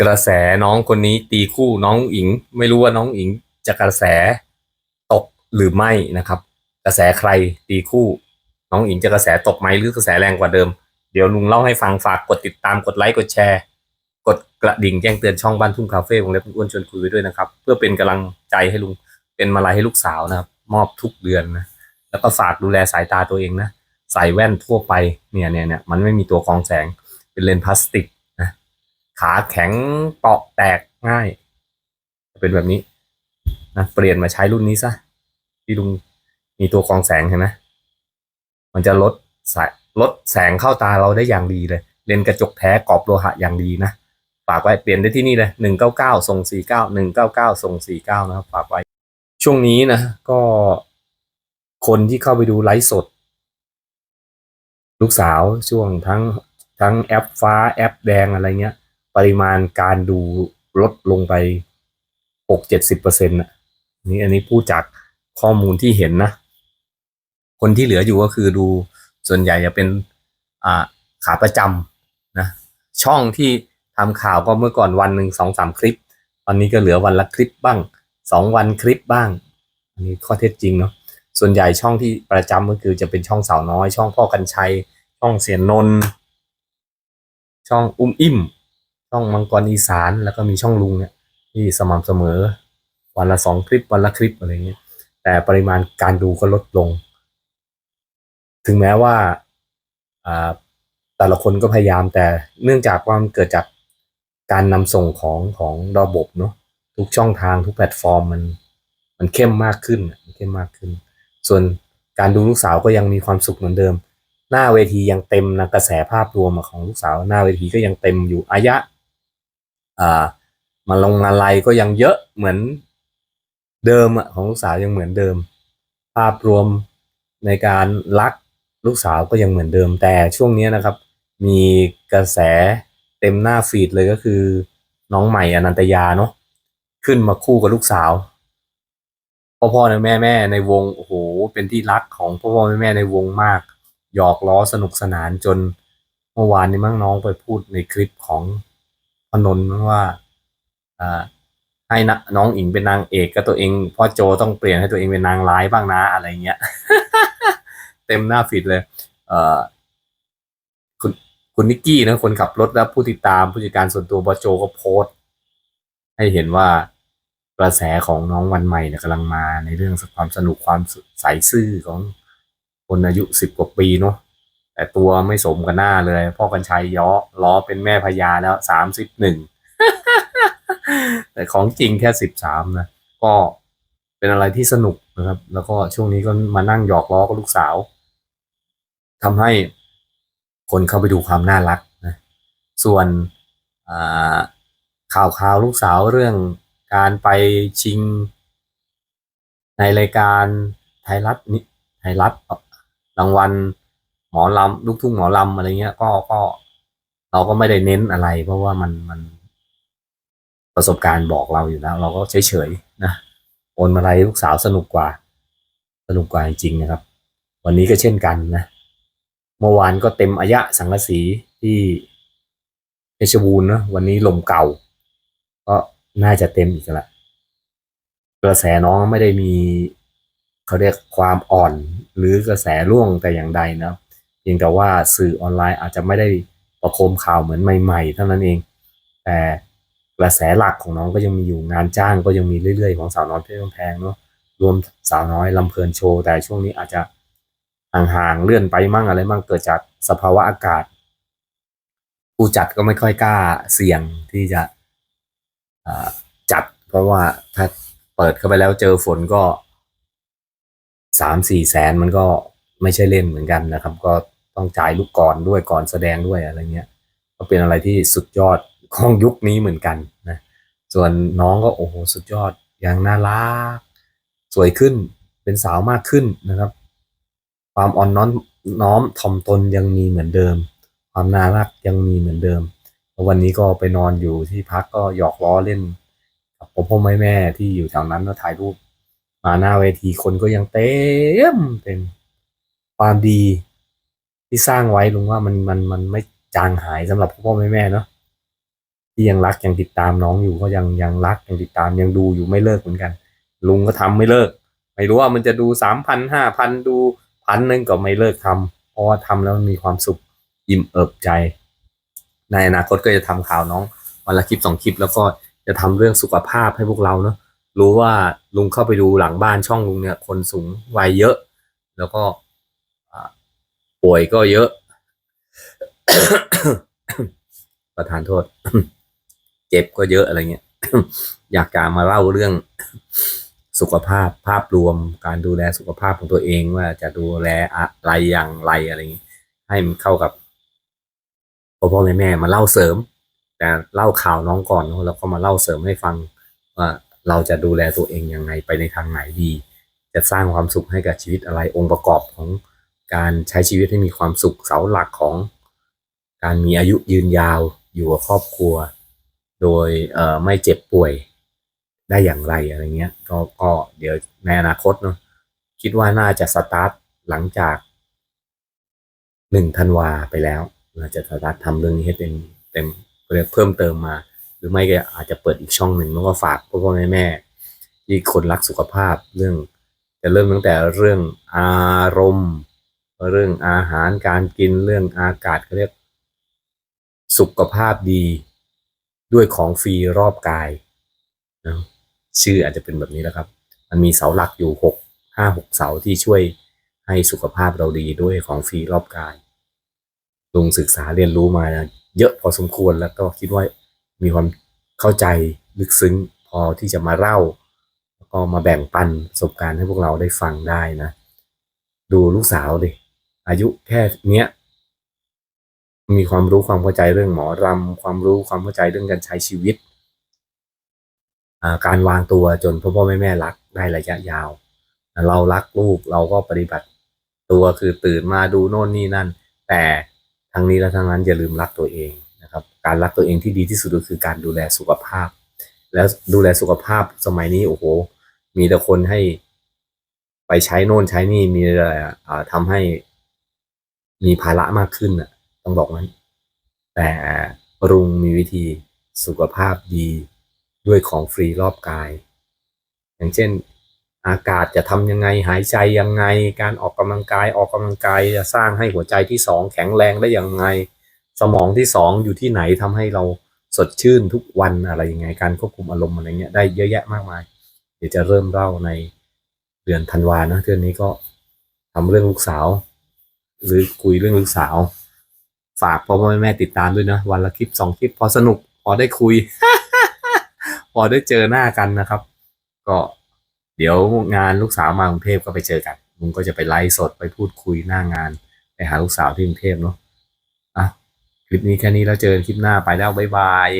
กระแสน้องคนนี้ตีคู่น้องอิง ไม่รู้ว่าน้องอิงจะกระแสตกหรือไม่นะครับ กระแสใครตีคู่ น้องอิงจะกระแสตกไหมหรือกระแสแรงกว่าเดิม เดี๋ยวลุงเล่าให้ฟังฝากกดติดตามกดไลค์กดแชร์ กดกระดิ่งแจ้งเตือนช่องบ้านทุ่งคาเฟ่วงเล็บอ้วนชวนคุยไว้ด้วยนะครับ เพื่อเป็นกำลังใจให้ลุงเป็นมาลัยให้ลูกสาวนะครับ มอบทุกเดือนนะแล้วก็ฝากดูแลสายตาตัวเองนะใส่แว่นทั่วไปเนี่ยเนี่ยเนี่ยมันไม่มีตัวกรองแสงเป็นเลนส์พลาสติก ขาแข็งเปาะแตกง่าย เป็นแบบนี้นะเปลี่ยนมาใช้รุ่นนี้ซะที่ลุงมีตัวกรองแสงเห็นไหมมันจะลดสายลดแสงเข้าตาเราได้อย่างดีเลย เลนกระจกแท้กรอบโลหะอย่างดีนะฝากไว้เปลี่ยนได้ที่นี่เลยหนึ่งเก้าเก้าส่งสี่เก้าหนึ่งเก้าเก้าส่งสี่เก้านะครับฝากไว้ ช่วงนี้นะก็คนที่เข้าไปดูไลฟ์สด ลูกสาวช่วงทั้งทั้งแอปฟ้าแอปแดงอะไรเงี้ย ปริมาณการดูลดลงไปหกเจ็ดสิบเปอร์เซ็นต์นี่อันนี้พูดจากข้อมูลที่เห็นนะ คนที่เหลืออยู่ก็คือดูส่วนใหญ่จะเป็นอ่าขาประจำนะ ช่องที่ทำข่าวก็เมื่อก่อนวันหนึ่งสองสามคลิป ตอนนี้ก็เหลือวันละคลิปบ้างสองวันคลิปบ้าง อันนี้ข้อเท็จจริงเนาะส่วนใหญ่ช่องที่ประจำก็คือจะเป็นช่องสาวน้อย ช่องพ่อกันชัย ช่องเสียนนนท์ช่องอุ้มอิ่ม ช่องมังกรอีสานแล้วก็มีช่องลุงเนี่ยที่สม่ำเสมอ วันละสองคลิปวันละคลิปอะไรเงี้ยแต่ปริมาณการดูก็ลดลง ถึงแม้ว่าแต่ละคนก็พยายามแต่เนื่องจากว่ามเกิดจากการนำส่งของของระบบเนาะทุกช่องทางทุกแพลตฟอร์มมันมันเข้มมากขึ้นมันเข้มมากขึ้น ส่วนการดูลูกสาวก็ยังมีความสุขเหมือนเดิม หน้าเวทียังเต็มนะกระแสภาพรวมของลูกสาว หน้าเวทีก็ยังเต็มอยู่อายะ มาลงมาลัยก็ยังเยอะเหมือนเดิมอะของลูกสาวยังเหมือนเดิม ภาพรวมในการรักลูกสาวก็ยังเหมือนเดิม แต่ช่วงนี้นะครับ มีกระแสเต็มหน้าฟีดเลยก็คือ น้องใหม่อนันตยาเนาะขึ้นมาคู่กับลูกสาวพ่อพ่อและแม่แม่ในวงโอ้โหเป็นที่รักของพ่อพ่อแม่แม่ในวงมาก หยอกล้อสนุกสนานจนเมื่อวานนี้มั้งน้องไปพูดในคลิปของ นนท์ว่าอ่าให้นะน้องอิงเป็นนางเอกก็ตัวเองพ่อโจต้องเปลี่ยนให้ตัวเองเป็นนางร้ายบ้างนะอะไรเงี้ย เต็มหน้าฟีดเลย เออคุณคุณนิกกี้นะคนขับรถและผู้ติดตามผู้จัดการส่วนตัวบอโจก็โพสต์ให้เห็นว่ากระแสของน้องวันใหม่เนี่ยกำลังมาในเรื่องความสนุกความใสซื่อของคนอายุสิบกว่าปีเนาะ แต่ตัวไม่สมกับหน้าเลย พ่อกันชัยย้อล้อเป็นแม่พญาแล้วสามสิบหนึ่งแต่ของจริงแค่สิบสามนะ ก็เป็นอะไรที่สนุกนะครับ แล้วก็ช่วงนี้ก็มานั่งหยอกล้อกับลูกสาวทำให้คนเข้าไปดูความน่ารักนะส่วนข่าวข่าวลูกสาวเรื่องการไปชิง ในรายการไทยรัฐนี่ไทยรัฐรางวัล หมอลำลูกทุ่งหมอลำอะไรเงี้ย ก็ก็เราก็ไม่ได้เน้นอะไร เพราะว่ามันมันประสบการณ์บอกเราอยู่แล้วเราก็เฉยๆนะโอนมาลัยลูกสาวสนุกกว่า สนุกกว่าจริงนะครับ วันนี้ก็เช่นกันนะเมื่อวานก็เต็มอายะสังกสีที่เพชรบูรณ์นะวันนี้ลมเก่า ก็น่าจะเต็มอีกแล้วกระแสน้องไม่ได้มีเขาเรียกความอ่อน หรือกระแสร่วงแต่อย่างใดนะ พียงแต่ว่าสื่อออนไลน์อาจจะไม่ได้ประโคมข่าวเหมือนใหม่ ๆ เท่านั้นเอง แต่กระแสหลักของน้องก็ยังมีอยู่งานจ้างก็ยังมีเรื่อยๆ ของสาวน้อยเพชรบ้านแพงเนาะรวมสาวน้อยลำเพลินโชว์ แต่ช่วงนี้อาจจะห่างๆเลื่อนไปมั่งอะไรมั่งเกิดจากสภาวะอากาศ ผู้จัดก็ไม่ค่อยกล้าเสี่ยงที่จะจัด เพราะว่าถ้าเปิดเข้าไปแล้วเจอฝนก็สามสี่แสนมันก็ไม่ใช่เล่นเหมือนกันนะครับ ก็ ต้องจ่ายลูกก่อนด้วยก่อนแสดงด้วยอะไรเงี้ย ก็เป็นอะไรที่สุดยอดของยุคนี้เหมือนกันนะส่วนน้องก็โอ้โหสุดยอดอย่างน่ารักสวยขึ้นเป็นสาวมากขึ้นนะครับ ความอ่อนน้อมน้อมถ่อมตนยังมีเหมือนเดิม ความน่ารักยังมีเหมือนเดิม วันนี้ก็ไปนอนอยู่ที่พักก็หยอกล้อเล่นกับพ่อพ่อแม่แม่ที่อยู่แถวนั้นแล้วถ่ายรูปมาหน้าเวทีคนก็ยังเต็มเต็มความดี ที่สร้างไว้ลุงว่ามันมันมันไม่จางหายสำหรับพ่อแม่แม่เนาะที่ยังรักยังติดตามน้องอยู่ก็ยังยังรักยังติดตามยังดูอยู่ไม่เลิกเหมือนกัน ลุงก็ทำไม่เลิก ไม่รู้ว่ามันจะดูสามพันห้าพันดูพันหนึ่งก็ไม่เลิกทำเพราะว่าทำแล้วมันมีความสุขอิ่มเอิบใจ ในอนาคตก็จะทำข่าวน้องวันละคลิปสองคลิปแล้วก็จะทำเรื่องสุขภาพให้พวกเราเนาะรู้ว่าลุงเข้าไปดูหลังบ้านช่องลุงเนี่ยคนสูงวัยเยอะ แล้วก็ ป่วยก็เยอะ ประทานโทษ เจ็บก็เยอะอะไรเงี้ย อยากจะมาเล่าเรื่องสุขภาพภาพรวมการดูแลสุขภาพของตัวเองว่าจะดูแลอะไรอย่างไรอะไรอย่างนี้ให้มันเข้ากับพ่อพ่อแม่แม่มาเล่าเสริม แต่เล่าข่าวน้องก่อนแล้วก็มาเล่าเสริมให้ฟังว่าเราจะดูแลตัวเองยังไงไปในทางไหนดี จะสร้างความสุขให้กับชีวิตอะไรองค์ประกอบของ การใช้ชีวิตให้มีความสุขเสาหลักของการมีอายุยืนยาวอยู่กับครอบครัว โดยเไม่เจ็บป่วยได้อย่างไรอะไรเงี้ยก็ก็เดี๋ยวในอนาคตเนาะคิดว่าน่าจะสตาร์ทหลังจากหนึ่งธันวาไปแล้วเราจะสตาร์ททำเรื่องนี้ให้เป็นเต็มเรเพิ่มเติมมา หรือไม่ก็อาจจะเปิดอีกช่องหนึ่งแล้วก็ฝากพ่อพ่อแม่แม่ที่คนรักสุขภาพเรื่องจะเริ่มตั้งแต่เรื่องอารมณ์ เรื่องอาหารการกินเรื่องอากาศเขาเรียก สุขภาพดีด้วยของฟรีรอบกายนะชื่ออาจจะเป็นแบบนี้แล้วครับ มันมีเสาหลักอยู่หกห้าหกเสาที่ช่วยให้สุขภาพเราดีด้วยของฟรีรอบกายลุงศึกษาเรียนรู้มาเยอะพอสมควรแล้วก็คิดว่ามีความเข้าใจลึกซึ้งพอที่จะมาเล่า แล้วก็มาแบ่งปันประสบการณ์ให้พวกเราได้ฟังได้นะ ดูลูกสาวดิ อายุแค่เนี้ยมีความรู้ความเข้าใจเรื่องหมอรำความรู้ความเข้าใจเรื่องการใช้ชีวิต การวางตัวจนพ่อพ่อแม่แม่รักได้ระยะยาว เรารักลูกเราก็ปฏิบัติตัวคือตื่นมาดูโน่นนี่นั่น แต่ทั้งนี้และทั้งนั้นอย่าลืมรักตัวเองนะครับ การรักตัวเองที่ดีที่สุดก็คือการดูแลสุขภาพ แล้วดูแลสุขภาพสมัยนี้โอ้โห มีแต่คนให้ไปใช้โน่นใช้นี่มีอะไรทำให้ มีภาระมากขึ้นอะ ต้องบอกนั้น แต่รุงมีวิธีสุขภาพดีด้วยของฟรีรอบกาย อย่างเช่น อากาศจะทำยังไงหายใจยังไง การออกกำลังกายออกกำลังกายจะสร้างให้หัวใจที่สองแข็งแรงได้ยังไง สมองที่สองอยู่ที่ไหนทำให้เราสดชื่นทุกวันอะไรยังไง การควบคุมอารมณ์อะไรเงี้ยได้เยอะแยะมากมาย เดี๋ยวจะเริ่มเล่าในเดือนธันวานะเดือนนี้ก็ทำเรื่องลูกสาว หรือคุยเรื่องลูกสาว ฝากพ่อพ่อแม่แม่ติดตามด้วยนะวันละคลิปสองคลิปพอสนุก พอได้คุย พอได้เจอหน้ากันนะครับ ก็เดี๋ยวงานลูกสาวมากรุงเทพก็ไปเจอกันลุงก็จะไปไลฟ์สดไปพูดคุยหน้างาน ไปหาลูกสาวที่กรุงเทพเนาะอะคลิปนี้แค่นี้แล้วเจอกันคลิปหน้าไปแล้วบ๊ายบาย